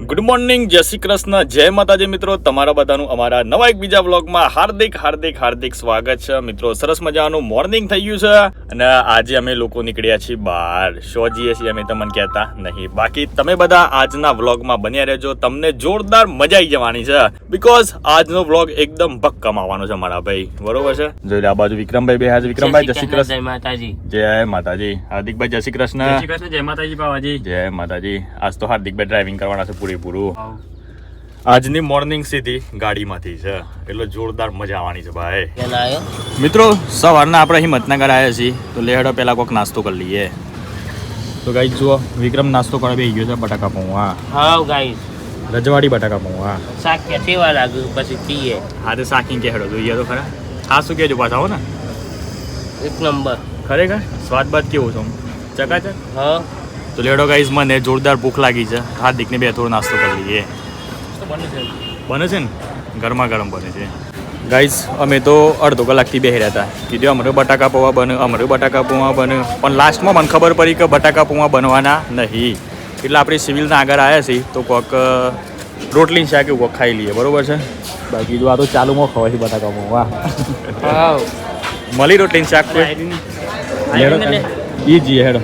Good morning જય શ્રી કૃષ્ણ, જય માતાજી મિત્રો. તમારા બધાનું અમારા નવા એક બીજા વ્લોગમાં હાર્દિક હાર્દિક હાર્દિક સ્વાગત છે. મિત્રો, સરસ મજાનું મોર્નિંગ થઈ ગયું છે. અને આજે અમે લોકો નીકળ્યા છીએ બહાર. શો જઈએ છીએ અમે તમને કહેતા નહીં. બાકી તમે બધા આજના વ્લોગમાં બન્યા રહેજો. તમને જોરદાર મજા આવી જવાની છે. બીકોઝ આજનો વ્લોગ એકદમ ભક્કમ આવવાનો છે મારા ભાઈ. બરોબર છે? જોઈ આ બાજુ વિક્રમભાઈ બે હાજર વિક્રમભાઈ જય શ્રી કૃષ્ણ. જય માતાજી. જય માતાજી. હાર્દિકભાઈ જય શ્રી કૃષ્ણ. જય શ્રી કૃષ્ણ. જય માતાજી બાવાજી જય માતાજી. આજ તો હાર્દિકભાઈ ડ્રાઇવિંગ કરવાના છે પૂરેપૂરું. આજની મોર્નિંગ સીધી ગાડીમાંથી છે. એટલે જોરદાર મજા આવવાની છે ભાઈ. મિત્રો સવારના આપણે હિંમતનગર આવ્યા છીએ તો લેહડો પહેલાં કોઈક નાસ્તો કરી લઈએ. તો ગાઈ જુઓ વિક્રમ નાસ્તો કરવા બે ગયો છે બટાકા પૌવા. હા ગાઈ રજવાડી બટાકા પૌવા. શાક કે વાર લાગ્યું? પછી પીએ. હા તો સાકીને કે હેડો જોઈએ તો ખરા. હા શું કહેજો પાછા ને. એક નંબર. ખરેખર? સ્વાદ બાદ કેવું છે? ચકાચક? હા. તો લેડો ગાઈઝ મને જોરદાર ભૂખ લાગી છે. હાર્દિકને બે થોડો નાસ્તો કરી લઈએ. બને છે. ને? ગરમા ગરમ બને છે. ગાઈઝ અમે તો અડધો કલાકથી બેહી રહ્યા હતા. કીધું અમારે બટાકા પૌવા બને અમારે બટાકા પૌવા બને. પણ લાસ્ટમાં મને ખબર પડી કે બટાકા પૌવા બનવાના નહીં. એટલે આપણે સિવિલના આગળ આવ્યા છીએ તો કોક રોટલી શાક એવું કોક ખાઈ લઈએ. બરાબર છે? બાકી જો આ તો ચાલુમાં ખવાય છે બટાકા પૌવા. મળી રોટલી શાક ઈ જીએ હેડો.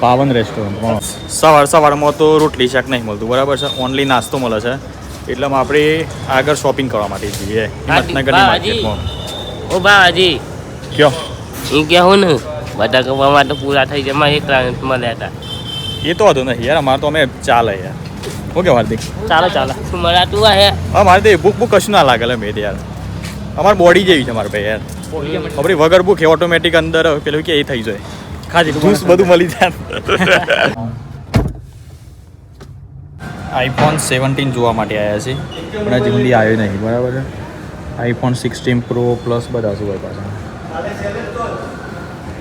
પાવન રેસ્ટોરન્ટ સવાર સવારમાં તો રોટલી શાક નહીં મળતું બરાબર છે? ઓનલી નાસ્તો મળે છે. એટલે આપણે આગળ શોપિંગ કરવા માટે જઈએ હિંમતનગરની. માર્કેટમાં ઓ બાજી કયો? હું કેવું ને? બધા કપવામાં તો પૂરા થઈ જાય મારે એક રાઉન્ડ મળ્યા હતા. એ તો હતું નહીં યાર અમારે તો અમે ચાલે યાર. ઓકે હાર્દિક? ચાલો ચાલો. શું તું આ હે. મારે તો ભૂખ ભૂખ કશું ના લાગે લે મેં યાર. અમારી બોડી જેવી છે મારા ભાઈ યાર. આપણી વગર ભૂખ ઓટોમેટિક અંદર પેલું કે એ થઈ જાય. ખાજી જ્યુસ બધું મળી જાય. આઈફોન સેવન્ટીન જોવા માટે આવ્યા છે પણ હજી સુધી આવ્યો નહીં બરાબર છે? આઈફોન સિક્સટીન પ્રો પ્લસ બધા શું હોય પાછા.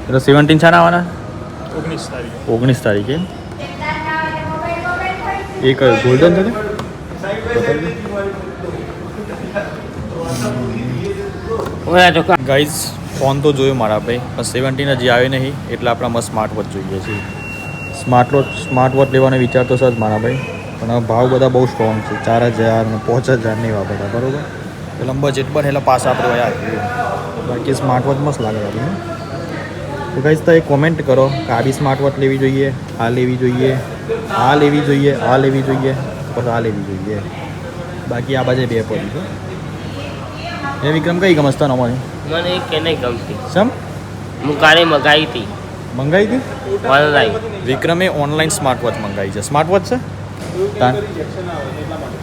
એટલે સેવન્ટીન છાના આવવાના? ઓગણીસ તારીખ. ઓગણીસ તારીખે? એ કયો ગોલ્ડન છે ને? ગાઈઝ ફોન તો જોયો મારા ભાઈ, પણ સેવન્ટીન હજી આવ્યો નહીં, એટલે આપણે મસ્ત સ્માર્ટ વોચ જોઈએ છે સ્માર્ટ વોચ સ્માર્ટ વોચ લેવાનો વિચાર તો સર મારા ભાઈ, પણ ભાવ બધા બહુ સ્ટ્રોંગ છે. ચાર હજાર ને પાંચ નહીં એવા બધા બરાબર એટલે બજેટ પણ એટલે પાસ આપણો યાર બાકી સ્માર્ટ વોચ મસ્ત લાગે આપણને. તો ગાઈઝ તો એ કોમેન્ટ કરો કે આ બી સ્માર્ટ વોચ લેવી જોઈએ, આ લેવી જોઈએ, આ લેવી જોઈએ, આ લેવી જોઈએ પછી આ લેવી જોઈએ. બાકી આ બાજુ બે પડી છે. એ વિક્રમ કઈ ગમસ્તા અમારી મને કે નહીં ગમતી. સમ હું કાલે મગાવી હતી. મંગાવી હતી? ઓનલાઈન. વિક્રમે ઓનલાઈન સ્માર્ટ વોચ મંગાવી છે. સ્માર્ટ વોચ છે?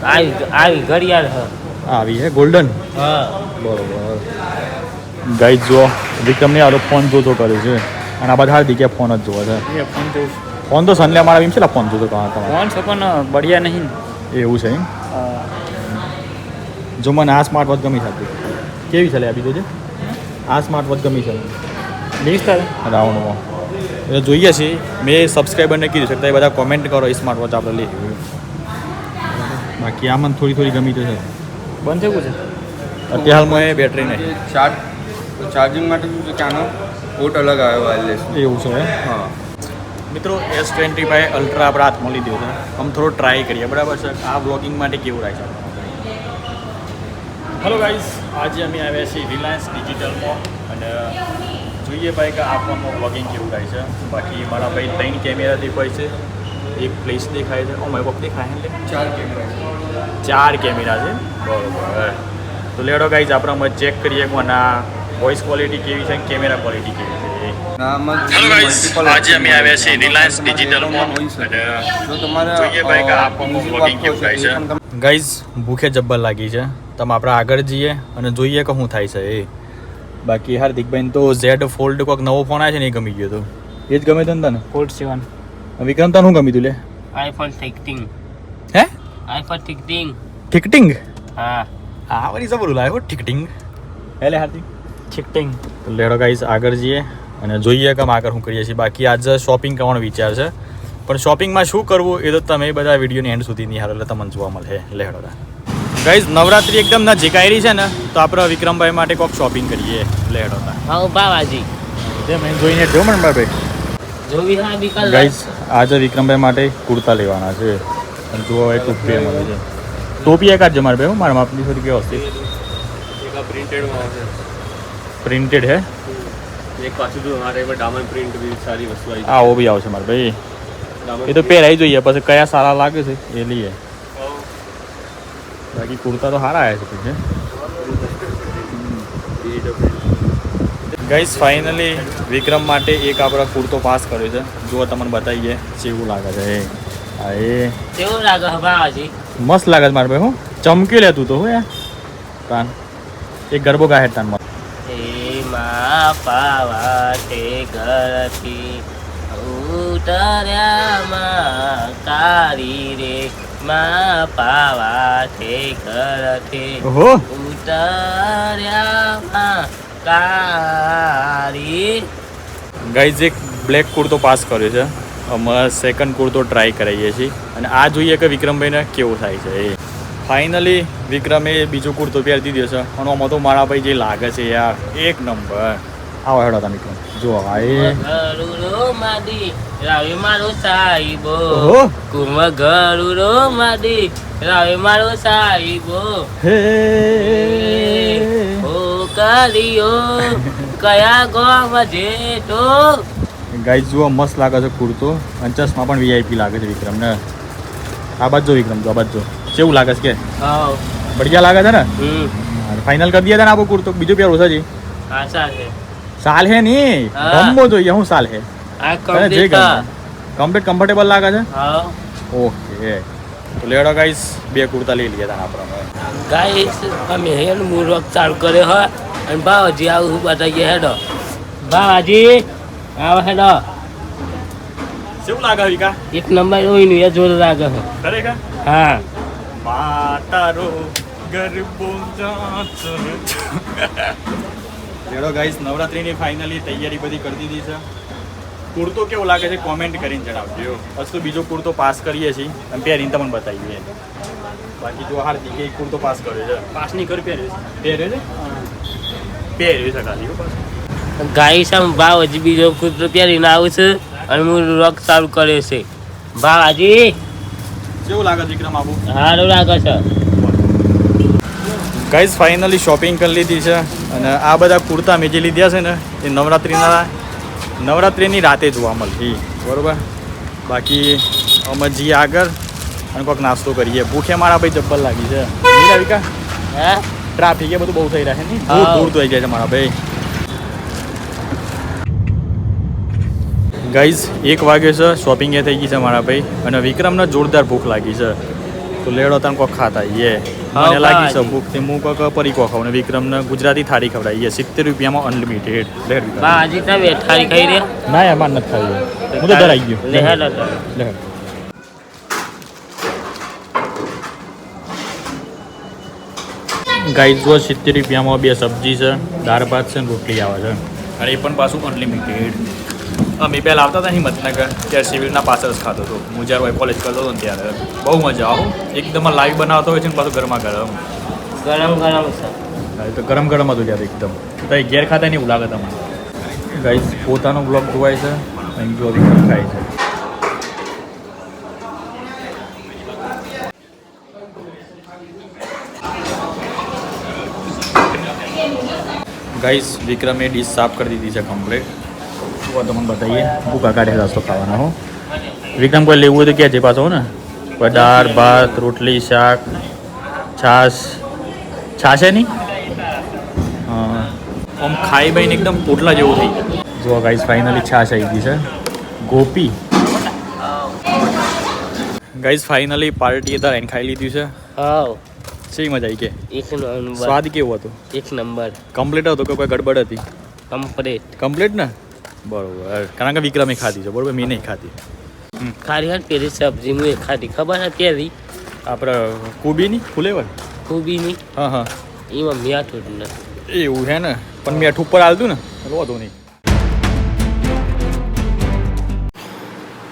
આવી આવી ઘડિયાળ હા. આવી છે ગોલ્ડન? હા. બરોબર. ગાઈ જો વિક્રમને આલો ફોન જોતો કરે છે. અને આ બધા દીકે ફોન જ જોવે છે. એ ફોન તો ફોન તો સનલે મારા એમ છે ફોન જોતો કહા તમારે? ફોન છે પણ બઢિયા નહીં. એવું છે એમ? જો મને આ સ્માર્ટ વોચ ગમી હતી કેવી છે લે આ બીજું છે આ સ્માર્ટ વોચ ગમી છે. વીસ રાઉન્ડમાં. એટલે જોઈએ છીએ મેં સબસ્ક્રાઈબરને કીધું છે તો એ બધા કોમેન્ટ કરો સ્માર્ટ વોચ આપણે લઈ બાકી આ મને થોડી થોડી ગમી તો છે. બંધ ગયું છે? અત્યારે હાલમાં એ બેટરી નહીં. ચાર્જ ચાર્જિંગ માટે શું છે કે આનો પોર્ટ અલગ આવે વાયરલેસ એવું છે. હા. મિત્રો એસ ટ્વેન્ટી ફાઈવ અલ્ટ્રા આપણે હાથમાં લીધું છે. આમ થોડો ટ્રાય કરીએ. બરાબર છે? આ બ્લોગિંગ માટે કેવું રહે છે હલો ગાઈઝ આજે અમે આવ્યા છીએ રિલાયન્સ ડિજિટલમાં અને જોઈએ ભાઈ કે આ ફોનમાં બ્લોગિંગ કેવું થાય છે. બાકી મારા ભાઈ ત્રણ કેમેરા દેખાય છે. એક પ્લેસ દેખાય છે. ઓ માય બાપ દેખાય એટલે ચાર કેમેરા ચાર કેમેરા છે. બરોબર તો લેડો ગાઈઝ આપણે ચેક કરીએ આ વોઇસ ક્વોલિટી કેવી છે કેમેરા ક્વોલિટી કેવી છે. હેલો આજે અમે આવ્યા છીએ રિલાયન્સ ડિજિટલમાં જોઈએ ભાઈ કે આ કેવું થાય છે, ગાઈઝ ભૂખે જબ્બર લાગી છે. તમે આપણે આગળ જઈએ અને જોઈએ કે શું થાય છે એ. બાકી હાર્દિકભાઈ તો ઝેડ ફોલ્ડ કોઈક નવો ફોન આવે છે ને એ ગમી ગયો તો. એ જ ગમે તો ને તને? ફોલ્ડ સેવન. વિક્રમ તને શું ગમી તું લે? આઈફોન થિકટિંગ હે? આઈફોન થિકટિંગ થિકટિંગ હા. આ વળી જબરું લાવ્યો ટિકટિંગ એલે હાર્દિક. થિકટિંગ તો લેડો ગાઈસ આગળ જઈએ અને જોઈએ કે આગળ શું કરીએ છીએ. બાકી આજે શોપિંગ કરવાનો વિચાર છે. પણ શોપિંગમાં શું કરવું એ તો તમે બધા વિડીયોની એન્ડ સુધી નહીં હારો એટલે તમને જોવા મળે. લેડો ગાઈઝ નવરાત્રી એકદમ નજીક આવી છે ને તો આપણે વિક્રમભાઈ માટે કોક શોપિંગ કરીએ લેડો હા બાવાજી જે મેં જોઈને જો મને ભાઈ. જોવી હા બી કલર ગાઈઝ આજે વિક્રમભાઈ માટે કુર્તા લેવાના છે. અને જુઓ એક ટોપી મળે છે ટોપી એક જ મારે ભાઈ હું મારા માપની થોડી આ પ્રિન્ટેડમાં આવશે પ્રિન્ટેડ હે? એક પાછું તો અમારે એમાં ડાયમંડ પ્રિન્ટ બી સારી વસ્તુ આવી આ ઓ બી આવશે મારે ભાઈ. એ તો પહેરાઈ જોઈએ પછી કયા સારા લાગે છે એ લઈએ. બાકી કુર્તા તો સારા આવ્યા છે પછી ગઈસ ફાઇનલી વિક્રમ માટે એક આપણે કુર્તો પાસ કર્યો છે. જુઓ તમને બતાવીએ કેવું લાગે છે. એ હા એ. કેવું લાગે ભાવાજી મસ્ત લાગે છે મારે ભાઈ હું. ચમકી લેતું તો હું યાર. કાન એક ગરબો ગાહે તાન એ મા પાવા તે ઘરથી ઉતર્યામાં તારી રે. માં પાવાથી ઘરથી ઉતર્યામાં તારી ગાઈઝ એક બ્લેક કુર્તો પાસ કર્યો છે. અમે સેકન્ડ કુર્તો ટ્રાય કરાવીએ છીએ. અને આ જોઈએ કે વિક્રમભાઈને કેવો થાય છે. એ. ફાઇનલી વિક્રમે બીજો કુર્તો પહેરી દીધો છે. અને આમાં તો મારા ભાઈ જે લાગે છે યાર એક નંબર આવો હેડો તમે કહો. જો એ. ગરુડો માડી રાવે મારો સાહેબો. કુમ ગરુડો માડી રાવે મારો સાહેબો. હે. ઓ કાલિયો કયા ગોમ જેટો ગાઈઝ જુઓ મસ્ત લાગે છે કુર્તો. અને ચશ્મા પણ વીઆઈપી લાગે છે વિક્રમને આ બાજુ વિક્રમ જો આ બાજુ જો. કેવું લાગે છે કે? બઢિયા લાગે છે ને? ફાઇનલ કરી દઈએ ને આપો કુર્તો? બીજો પહેરો છે જી આશા છે સાલ હે નહીં હા. ગમવો જોઈએ હું સાલ હે આ જે કમ્પ્લીટ કમ્પ્લીટ કમ્ફર્ટેબલ લાગે છે ઓકે તો લેડો ગાઈસ બે કુર્તા લઈ લીધા આપણે ગાઈસ અમે હેન મૂરખ ચાલુ કર્યો હોય અને ભાવજી આવું બતાવીએ હેડો. ભાવજી આવો હેડો. કેવું લાગે વિકા એક નંબર ઓઈનું એ જોર લાગે છે ખરેખર હા. માતારો ગરબો લેડો ગાઈસ નવરાત્રીની ફાઇનલી તૈયારી બધી કરી દીધી છે. કુર્તો કેવો લાગે છે કોમેન્ટ કરીને જણાવજો. વસ્તુ બીજો કુર્તો પાસ કરીએ છીએ. અને પહેરીને તમને બતાવીએ. બાકી જો હાર દીકે એક કુર્તો પાસ કર્યો છે. પાસ નહીં કરી પહેર્યો છે. પહેર્યો છે? પહેર્યો છે ખાલી. ગાઈસ આમ બાવાજી બીજો કૂતરો પહેરીને આવું છે અને હું રોક ચાલુ કરે છે. બાવાજી કેવું લાગે છે વિક્રમ આબુ? સારું લાગે છે. ગાઈઝ ફાઇનલી શોપિંગ કરી લીધી છે. અને આ બધા કુર્તા મેં જે લીધા છે ને એ નવરાત્રિના નવરાત્રિની રાતે જોવા મળશે. બરોબર? બાકી અમે જઈએ આગળ અને કોઈક નાસ્તો કરીએ. ભૂખે મારા ભાઈ જબ્બર લાગી છે. હે? ટ્રાફિક એ બધું બહુ થઈ રહ્યા છે ને. બહુ દૂર દૂર થઈ જાય છે મારા ભાઈ. ગાઈઝ એક વાગે છે શોપિંગ એ થઈ ગઈ છે મારા ભાઈ. અને વિક્રમને જોરદાર ભૂખ લાગી છે. તો લેડો તને કોક ખાતા યે મને લાગી છે ભૂખ તે હું કોક પરીકો ખાવ ને વિક્રમને ગુજરાતી થાળી ખવડાવીએ સિત્તેર રૂપિયામાં અનલિમિટેડ લેડ વિક્રમ. બાવાજી તમે થાળી ખાઈ રે ના યાર માર નથી ખાવી. હું તો ધરાઈ ગયો. લે હેડો તો. લે ગાઈ જો સિત્તેર રૂપિયામાં બે સબ્જી છે દાળ ભાત છે ને રોટલી આવે છે. અને એ પણ પાછું અનલિમિટેડ અમે પહેલાં આવતા હતા હિંમતનગર ત્યારે સિવિલના પાછળ જ ખાતો હતો. હું જ્યારે કોલેજ કરતો હતો ને ત્યારે. બહુ મજા આવું એકદમ લાઈવ બનાવતો હોય છે ને પાછું ગરમા ગરમ ગરમ ગરમ તો ગરમ ગરમ હતું ત્યારે એકદમ. તો ઘેર ખાતા નહીં લાગે તમને? ગાઈસ પોતાનો બ્લોગ જોવાય છે અહીં જો ખાય છે. ગાઈસ વિક્રમે ડીશ સાફ કરી દીધી છે કમ્પ્લીટ તો તમને બતાવીએ ભૂકા કાઢે રસ્તો ખાવાના હો વિક્રમ કોઈ લેવું હોય તો ક્યાં છે પાછો ને કોઈ દાળ ભાત રોટલી શાક છાશ છાશ છે નહીં હા આમ ખાઈ બાઈને એકદમ પોટલા જેવું થઈ ગયું જો ગાઈસ ફાઇનલી છાશ આવી ગઈ છે ગોપી ગાઈસ ફાઇનલી પાર્ટી હતા એને ખાઈ લીધું છે હાવ સી મજા આવી કે એક નંબર સ્વાદ કેવો હતો એક નંબર કમ્પ્લીટ હતો કે કોઈ ગડબડ હતી કમ્પ્લીટ કમ્પ્લીટ ને બરોબર. કારણ કે વિક્રમે ખાધી છે બરોબર? મેં નહીં ખાધી. ખારી હાથ પેલી સબ્જી મેં ખાધી. ખબર છે પેલી? આપણે કોબીની? ફુલેવર? કોબીની. હા હા. એમાં મીઠું નથી. એવું છે ને? પણ મેં ઉપર હાલતું ને એટલે વાંધો નહીં.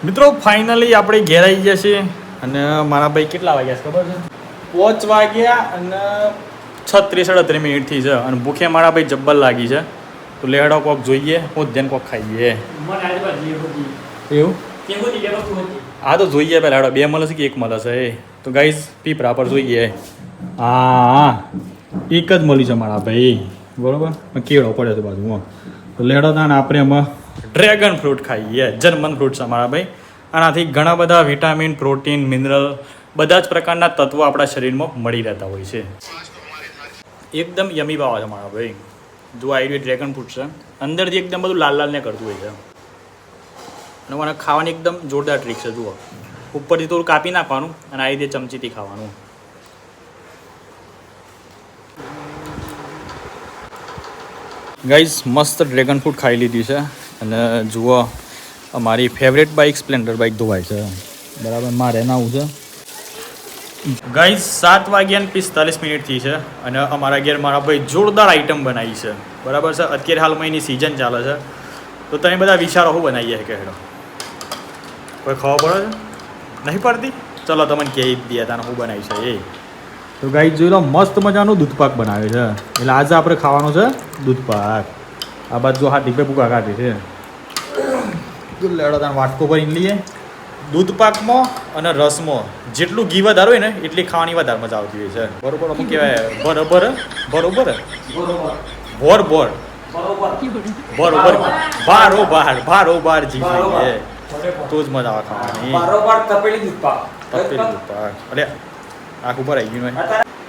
મિત્રો ફાઇનલી આપણે ઘેર આવી ગયા છીએ અને મારા ભાઈ કેટલા વાગ્યા છે ખબર છે? પાંચ વાગ્યા અને છત્રીસ અડત્રીસ મિનિટથી છે અને ભૂખે મારા ભાઈ જબ્બર લાગી છે. તો લેહડો કોક જોઈએ હું ધ્યાન કોક ખાઈએ એવું? આ તો જોઈએ પહેલાં હેડો બે મળે છે કે એક મળે છે? તો ગાઈઝ પીપરા પર જોઈએ. હા એક જ મળી છે મારા ભાઈ. બરોબર? કેળો પડે છે બાજુમાં તો લેડો તાન આપણે એમાં ડ્રેગન ફ્રૂટ ખાઈએ. જર્મન ફ્રૂટ છે મારા ભાઈ. આનાથી ઘણા બધા વિટામિન પ્રોટીન મિનરલ બધા જ પ્રકારના તત્વો આપણા શરીરમાં મળી રહેતા હોય છે. એકદમ યમી ભાવ છે મારા ભાઈ. જો આવી ડ્રેગન ફ્રૂટ છે અંદરથી એકદમ બધું લાલ લાલને કરતું હોય છે. અને મને ખાવાની એકદમ જોરદાર ટ્રીક છે, જુઓ. ઉપરથી થોડું કાપી નાખવાનું અને આ રીતે ચમચીથી ખાવાનું. ગાઈઝ મસ્ત ડ્રેગન ફ્રૂટ ખાઈ લીધી છે. અને જુઓ, અમારી ફેવરેટ બાઇક સ્પ્લેન્ડર બાઇક ધોવાય છે. બરાબર, મારે નાવું છે. ગાઈઝ સાત વાગ્યાને પિસ્તાલીસ મિનિટથી છે અને અમારા ઘેર મારા ભાઈ જોરદાર આઈટમ બનાવી છે. બરાબર છે? અત્યારે હાલમાં એની સિઝન ચાલે છે. તો તમે બધા વિચારો શું બનાવીએ કે હેડો કોઈ ખબર પડે છે? નહીં પડતી? ચલો તમને કહી દઈએ તાને શું બનાવી છે એ. તો ગાઈ જોઈ લો, મસ્ત મજાનું દૂધપાક બનાવે છે. એટલે આજે આપણે ખાવાનો છે દૂધપાક આ બાજુ હા ટીપે ભૂકા કાઢી છે. લેડો તાને વાટકો ભરીને લઈએ. દૂધપાકમાં અને રસમાં. જેટલું ઘી વધારે હોય ને એટલી ખાવાની વધારે મજા આવતી હોય છે. બરોબર શું કહેવાય? બરોબર? બરોબર? બોર બોર બરોબર બારો બાર બારો બાર જી તો જ મજા આવે ખાવાની. બરોબર તપેલી દૂધ પાક તપેલું દૂધપાક. અરે આખું ભરાઈ ગયું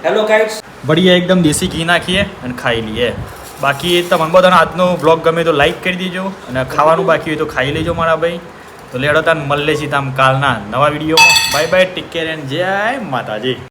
હેલો ગાઈડ્સ બઢિયા એકદમ દેશી ઘી નાખીએ અને ખાઈ લઈએ. બાકી તમને બધાને આજનો બ્લોગ ગમે તો લાઈક કરી દેજો અને ખાવાનું બાકી હોય તો ખાઈ લેજો મારા ભાઈ. તો લેડો તાન છે તામ કાલના નવા વિડીયોમાં. Bye bye, take care and જય માતાજી.